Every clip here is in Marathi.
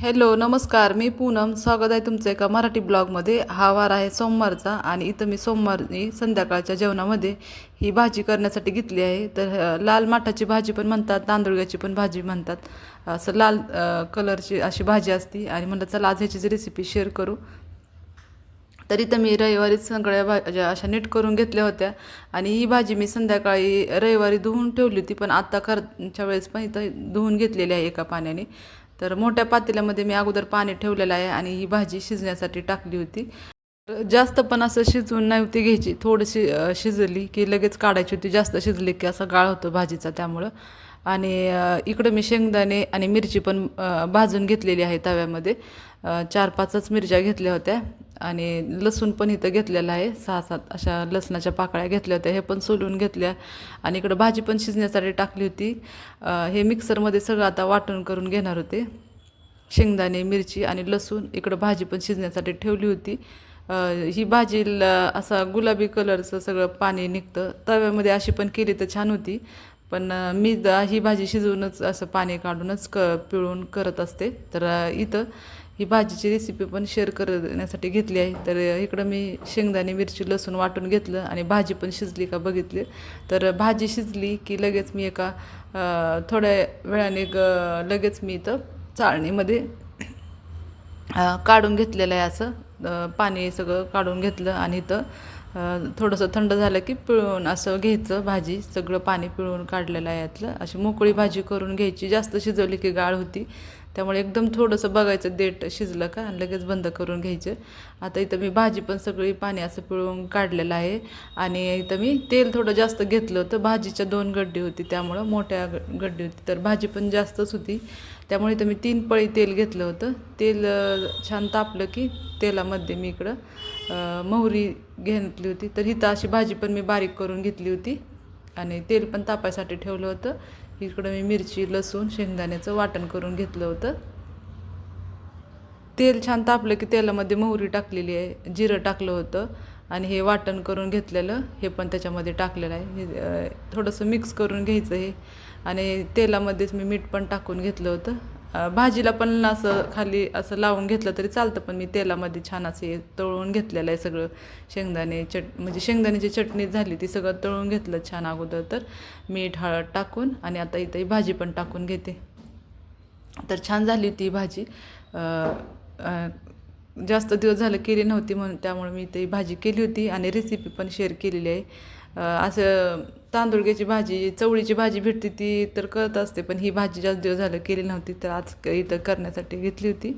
हॅलो नमस्कार. मी पूनम. स्वागत आहे तुमचं एका मराठी ब्लॉगमध्ये. हा वार आहे सोमवारचा आणि इथं मी सोमवारी संध्याकाळच्या जेवणामध्ये ही भाजी करण्यासाठी घेतली आहे. तर लाल माठाची भाजी पण म्हणतात तांदुळग्याची पण भाजी म्हणतात. असं लाल कलरची अशी भाजी असती आणि म्हणलं चला आज ह्याचीच रेसिपी शेअर करू. तरी तर मी रविवारीच सगळ्या भाज्या अशा नीट करून घेतल्या होत्या आणि ही भाजी मी संध्याकाळी रविवारी धुवून ठेवली होती पण आत्ता करच्या वेळेस पण इथं धुवून घेतलेली आहे एका पाण्याने. तर मोठ्या पातेल्यामध्ये मी अगोदर पाणी ठेवलेलं आहे आणि ही भाजी शिजण्यासाठी टाकली होती. जास्त पण असं शिजवून नाही होती घ्यायची. थोडीशी शिजली की लगेच काढायची होती. जास्त शिजली की असा गाळ होतो भाजीचा त्यामुळं. आणि इकडं मी शेंगदाणे आणि मिरची पण भाजून घेतलेली आहे तव्यामध्ये. चार पाचच मिरच्या घेतल्या होत्या. आणि लसूण पण इथं घेतलेलं आहे. सहा सात अशा लसणाच्या पाकळ्या घेतल्या होत्या. हे पण सोलून घेतल्या. आणि इकडं भाजी पण शिजण्यासाठी टाकली होती. हे मिक्सरमध्ये सगळं आता वाटण करून घेणार होते. शेंगदाणे मिरची आणि लसूण इकडं भाजी पण शिजण्यासाठी ठेवली होती. ही भाजी असा गुलाबी कलरचं सगळं पाणी निघतं. तव्यामध्ये अशी पण केली तर छान होती. पण मी ही भाजी शिजवूनच असं पाणी काढूनच क पिळून करत असते. तर इथं ही भाजीची रेसिपी पण शेअर करण्यासाठी घेतली आहे. तर इकडं मी शेंगदाणे मिरची लसूण वाटून घेतलं आणि भाजी पण शिजली का बघितली. तर भाजी शिजली की लगेच मी एका थोड्या वेळाने ग लगेच मी इथं चाळणीमध्ये काढून घेतलेलं आहे असं. पाणी सगळं काढून घेतलं आणि इथं थोडंसं थंड झालं की पिळून असं घ्यायचं भाजी. सगळं पाणी पिळून काढलेलं आहे यातलं. अशी मोकळी भाजी करून घ्यायची. जास्त शिजवली की गाळ होती. त्यामुळे एकदम थोडंसं बघायचं देठ शिजलं का? आणि लगेच बंद करून घ्यायचं. आता इथं मी भाजी पण सगळी पाणी असं पिळून काढलेलं आहे. आणि इथं मी तेल थोडं जास्त घेतलं होतं. भाजीच्या दोन गड्डी होती त्यामुळं मोठ्या गड्डी होती. तर भाजी पण जास्तच होती. त्यामुळे इथं मी तीन पळी तेल घेतलं होतं. तेल छान तापलं की तेलामध्ये मी इकडं मोहरी घेतली होती. तर इथं अशी भाजी पण मी बारीक करून घेतली होती. आणि तेल पण तापायसाठी ठेवलं होतं. इकडं मी मिरची लसूण शेंगदाण्याचं वाटण करून घेतलं होतं. तेल छान तापलं की तेलामध्ये मोहरी टाकलेली आहे जिरं टाकलं होतं आणि हे वाटण करून घेतलेलं हे पण त्याच्यामध्ये टाकलेलं आहे. हे थोडंसं मिक्स करून घ्यायचं हे. आणि तेलामध्येच मी मीठ पण टाकून घेतलं होतं. भाजीला पण असं खाली असं लावून घेतलं तरी चालतं पण मी तेलामध्ये छान असे तळून घेतलेलं आहे सगळं. शेंगदाणे चट म्हणजे शेंगदाण्याची चटणी झाली ती सगळं तळून घेतलं छान अगोदर तर. मीठ हळद टाकून आणि आता इथे भाजी पण टाकून घेते. तर छान झाली होती भाजी. जास्त दिवस झालं केली नव्हती म्हणून त्यामुळे मी ती भाजी केली होती आणि रेसिपी पण शेअर केलेली आहे. असं तांदुळग्याची भाजी चवळीची भाजी भेटते ती तर करत असते पण ही भाजी जास्त दिवस झालं केली नव्हती तर आज क- इथं करण्यासाठी घेतली होती.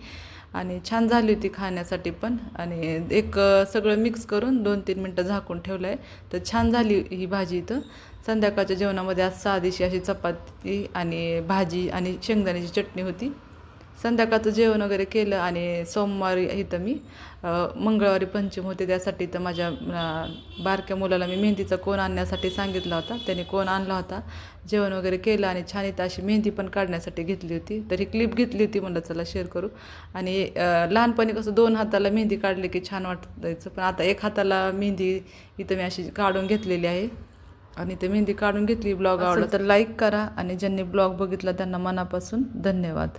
आणि छान झाली होती खाण्यासाठी पण. आणि एक सगळं मिक्स करून दोन तीन मिनटं झाकून ठेवलं आहे तर छान झाली ही भाजी इथं. संध्याकाळच्या जेवणामध्ये आज साधीशी अशी चपाती आणि भाजी आणि शेंगदाण्याची चटणी होती. संध्याकाळचं जेवण वगैरे केलं आणि सोमवारी इथं मी मंगळवारी पंचम होते त्यासाठी तर माझ्या बारक्या मुलाला मी मेहंदीचा कोण आणण्यासाठी सांगितला होता. त्याने कोण आणला होता? जेवण वगैरे केलं आणि छान इथं अशी मेहंदी पण काढण्यासाठी घेतली होती. तर ही क्लिप घेतली होती म्हणलं चला शेअर करू. आणि लहानपणी कसं दोन हाताला मेहंदी काढली की छान वाटायचं. पण आता एक हाताला मेहंदी इथं मी अशी काढून घेतलेली आहे. आणि ते मेहंदी काढून घेतली. ब्लॉग आवडला तर लाईक करा आणि ज्यांनी ब्लॉग बघितला त्यांना मनापासून धन्यवाद.